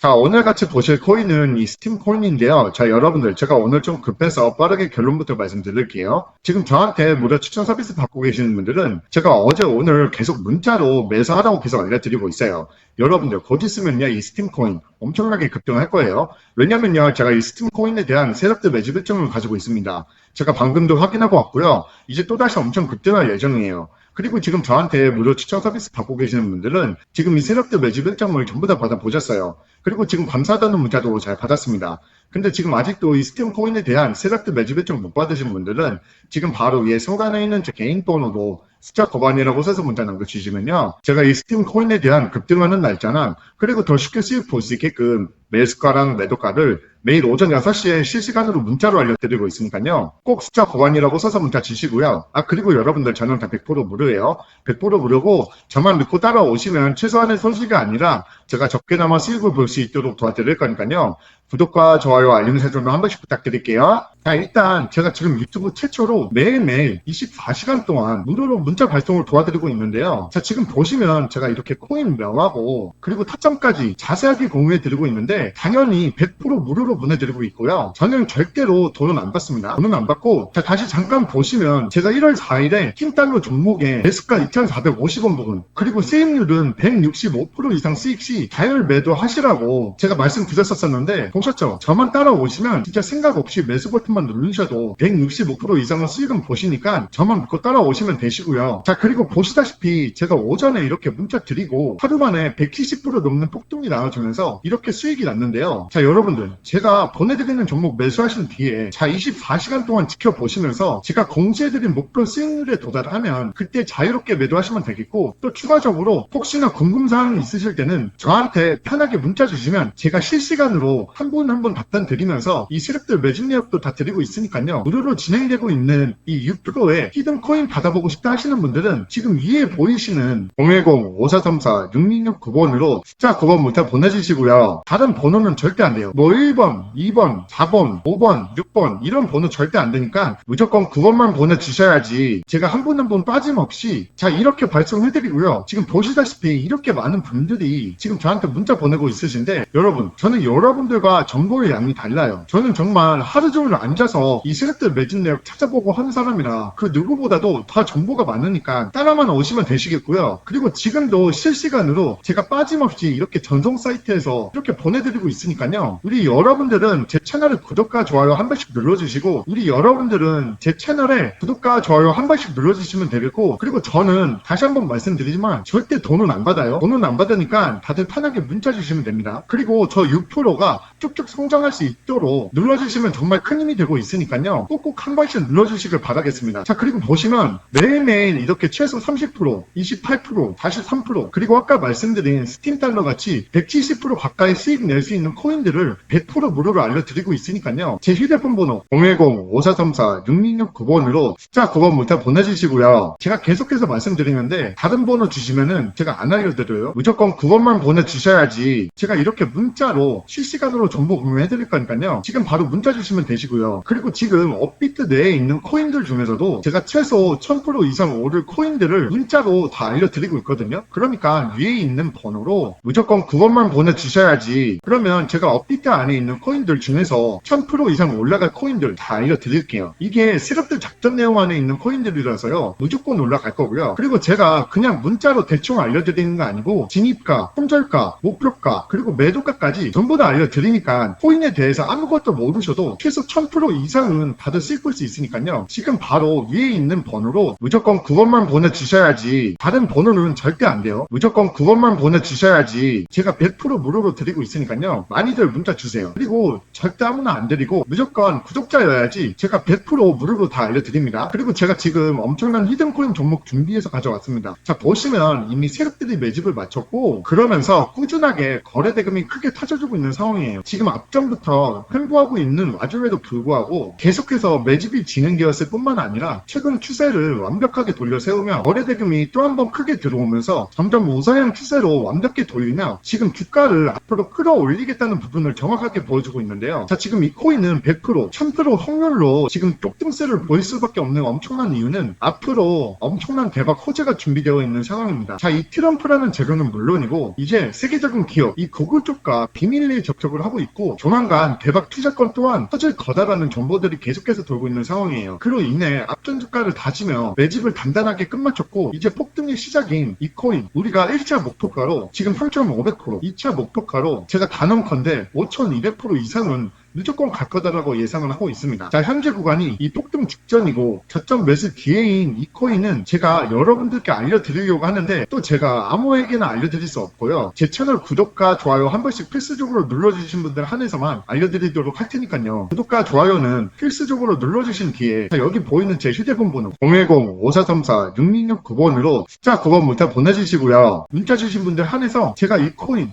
자, 오늘 같이 보실 코인은 이 스팀 코인인데요. 자, 여러분들, 제가 오늘 좀 급해서 빠르게 결론부터 말씀드릴게요. 지금 저한테 무료 추천 서비스 받고 계시는 분들은 제가 어제 오늘 계속 문자로 매수하라고 계속 알려드리고 있어요. 여러분들, 곧 있으면요, 이 스팀 코인 엄청나게 급등할 거예요. 왜냐면요, 제가 이 스팀 코인에 대한 세력들 매집 일정을 가지고 있습니다. 제가 방금도 확인하고 왔고요. 이제 또다시 엄청 급등할 예정이에요. 그리고 지금 저한테 무료 추천 서비스 받고 계시는 분들은 지금 이 세력들 매집 일정을 전부 다 받아 보셨어요. 그리고 지금 감사하다는 문자도 잘 받았습니다. 근데 지금 아직도 이 스팀 코인에 대한 세력들 매집 일정 못 받으신 분들은 지금 바로 위에 상단에 있는 제 개인 번호로 숫자 거반이라고 써서 문자 남겨주시면요. 제가 이 스팀 코인에 대한 급등하는 날짜랑 그리고 더 쉽게 수익 볼 수 있게끔 매수가랑 매도가를 매일 오전 6시에 실시간으로 문자로 알려드리고 있으니까요. 꼭 숫자 거반이라고 써서 문자 주시고요. 아, 그리고 여러분들 저는 다 100% 무료예요. 100% 무료고 저만 믿고 따라오시면 최소한의 손실이 아니라 제가 적게나마 수익을 볼 수 있도록 도와드릴 거니까요. 구독과 좋아요, 알림 설정도 한 번씩 부탁드릴게요. 자, 일단 제가 지금 유튜브 최초로 매일매일 24시간 동안 무료로 문자 발송을 도와드리고 있는데요. 자, 지금 보시면 제가 이렇게 코인 명하고 그리고 타점까지 자세하게 공유해 드리고 있는데 당연히 100% 무료로 보내드리고 있고요. 저는 절대로 돈은 안 받습니다. 돈은 안 받고 자, 다시 잠깐 보시면 제가 1월 4일에 흰달러 종목에 매수가 2,450원 부분 그리고 수익률은 165% 이상 수익 시 자율 매도 하시라고 제가 말씀드렸었었는데 보셨죠? 저만 따라오시면 진짜 생각 없이 매수 버튼만 누르셔도 165% 이상의 수익은 보시니까 저만 믿고 따라오시면 되시고요. 자 그리고 보시다시피 제가 오전에 이렇게 문자 드리고 하루 만에 170% 넘는 폭등이 나와주면서 이렇게 수익이 났는데요. 자 여러분들 제가 보내드리는 종목 매수하신 뒤에 자 24시간 동안 지켜보시면서 제가 공지해드린 목표 수익률에 도달하면 그때 자유롭게 매도하시면 되겠고 또 추가적으로 혹시나 궁금사항이 있으실 때는 저한테 편하게 문자 주시면 제가 실시간으로 한 분 한 분 답변 드리면서 이 세력들 매집 내역도 다 드리고 있으니까요. 무료로 진행되고 있는 이 6%의 히든 코인 받아보고 싶다 하시는 분들은 지금 위에 보이시는 010-5434-6669번으로 숫자 9번부터 보내주시고요. 다른 번호는 절대 안 돼요. 뭐 1번, 2번, 4번, 5번, 6번 이런 번호 절대 안 되니까 무조건 9번만 보내주셔야지 제가 한분 한분 빠짐없이 자 이렇게 발송해드리고요. 지금 보시다시피 이렇게 많은 분들이 지금 저한테 문자 보내고 있으신데 여러분 저는 여러분들과 정보의 양이 달라요. 저는 정말 하루 종일 앉아서 이 세력들 매진 내역 찾아보고 하는 사람이라 그 누구보다도 다 정보가 많으니까 따라만 오시면 되시겠고요. 그리고 지금도 실시간으로 제가 빠짐없이 이렇게 전송 사이트에서 이렇게 보내드리고 있으니까요. 우리 여러분들은 제 채널을 구독과 좋아요 한 번씩 눌러주시고 우리 여러분들은 제 채널에 구독과 좋아요 한 번씩 눌러주시면 되겠고 그리고 저는 다시 한번 말씀드리지만 절대 돈은 안 받아요. 돈은 안 받으니까 다들 편하게 문자 주시면 됩니다. 그리고 저 6%가 쭉쭉 성장할 수 있도록 눌러주시면 정말 큰 힘이 되고 있으니까요. 꼭꼭 한 번씩 눌러주시길 바라겠습니다. 자 그리고 보시면 매일매일 이렇게 최소 30%, 28%, 43% 그리고 아까 말씀드린 스팀 달러 같이 170% 가까이 수익 낼 수 있는 코인들을 100% 무료로 알려드리고 있으니까요. 제 휴대폰 번호 010-5434-6669번으로 숫자 9번부터 보내주시고요. 제가 계속해서 말씀드리는데 다른 번호 주시면은 제가 안 알려드려요. 무조건 9번만 보내주셔야지 제가 이렇게 문자로 실시간으로 정보 공유해드릴 거니까요. 지금 바로 문자 주시면 되시고요. 그리고 지금 업비트 내에 있는 코인들 중에서도 제가 최소 1000% 이상 오를 코인들을 문자로 다 알려드리고 있거든요. 그러니까 위에 있는 번호로 무조건 9번만 보내주셔야지 그러면 제가 업비트 안에 있는 코인들 중에서 1000% 이상 올라갈 코인들 다 알려드릴게요. 이게 세력들 작전 내용 안에 있는 코인들이라서요. 무조건 올라갈 거고요. 그리고 제가 그냥 문자로 대충 알려드리는 거 아니고 진입가, 손절가, 목표가, 그리고 매도가까지 전부 다 알려드리니까 코인에 대해서 아무것도 모르셔도 최소 1000% 이상은 수 있을 수 있으니까요. 지금 바로 위에 있는 번호로 무조건 9번만 보내주셔야지 다른 번호는 절대 안 돼요. 무조건 9번만 보내주셔야지 제가 100% 무료로 드리고 있으니까요. 많이들 문자 주세요. 그리고 절대 아무나 안 드리고 무조건 구독자여야지 제가 100% 무료로 다 알려드립니다. 그리고 제가 지금 엄청난 히든코인 종목 준비해서 가져왔습니다. 자 보시면 이미 세력들이 매집을 마쳤고 그러면서 꾸준하게 거래 대금이 크게 터져주고 있는 상황이에요. 지금 앞전부터 횡보하고 있는 와중에도 불구하고 계속해서 매집이 진행되었을 뿐만 아니라 최근 추세를 완벽하게 돌려 세우며 거래 대금이 또 한 번 크게 들어오면서 점점 우상향 추세로 완벽히 돌리며 지금 주가를 앞으로 끌어올리겠다는 부분을 정확하게 보여 주고 있는데요. 자 지금 이 코인은 100% 1000% 확률로 지금 쪽등세를 보일 수밖에 없는 엄청난 이유는 앞으로 엄청난 대박 호재가 준비되어 있는 상황입니다. 자 이 트럼프라는 재료는 물론이고 이제 세계적인 기업 이 구글 쪽과 비밀리에 접촉을 하고 있고 조만간 대박 투자권 또한 터질 거다라는 정보들이 계속해서 돌고 있는 상황이에요. 그로 인해 앞전 주가를 다지며 매집을 단단하게 끝마쳤고 이제 폭등의 시작인 이 코인 우리가 1차 목표가로 지금 3,500% 2차 목표가로 제가 단언컨대 5,200% 이상은 무조건 갈 거다라고 예상을 하고 있습니다. 자, 현재 구간이 이 폭등 직전이고 저점 매수 기회인 이 코인은 제가 여러분들께 알려드리려고 하는데 또 제가 아무에게나 알려드릴 수 없고요. 제 채널 구독과 좋아요 한 번씩 필수적으로 눌러주신 분들 한해서만 알려드리도록 할 테니까요. 구독과 좋아요는 필수적으로 눌러주신 뒤에 자, 여기 보이는 제 휴대폰 번호 010-5434-6669번으로 숫자 9번부터 보내주시고요. 문자 주신 분들 한해서 제가 이 코인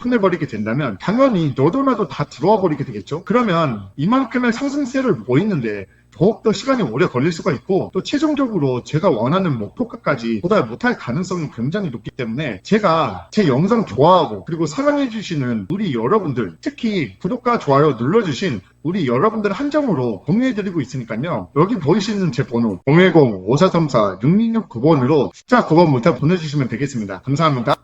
오픈해버리게 된다면 당연히 너도 나도 다 들어와 버리게 되겠죠. 그러면 이만큼의 상승세를 보이는데 더욱더 시간이 오래 걸릴 수가 있고 또 최종적으로 제가 원하는 목표가까지 도달 못할 가능성이 굉장히 높기 때문에 제가 제 영상 좋아하고 그리고 사랑해주시는 우리 여러분들 특히 구독과 좋아요 눌러주신 우리 여러분들 한정으로 공유해드리고 있으니까요. 여기 보이시는 제 번호 010-5434-6669번으로 숫자 9번부터 보내주시면 되겠습니다. 감사합니다.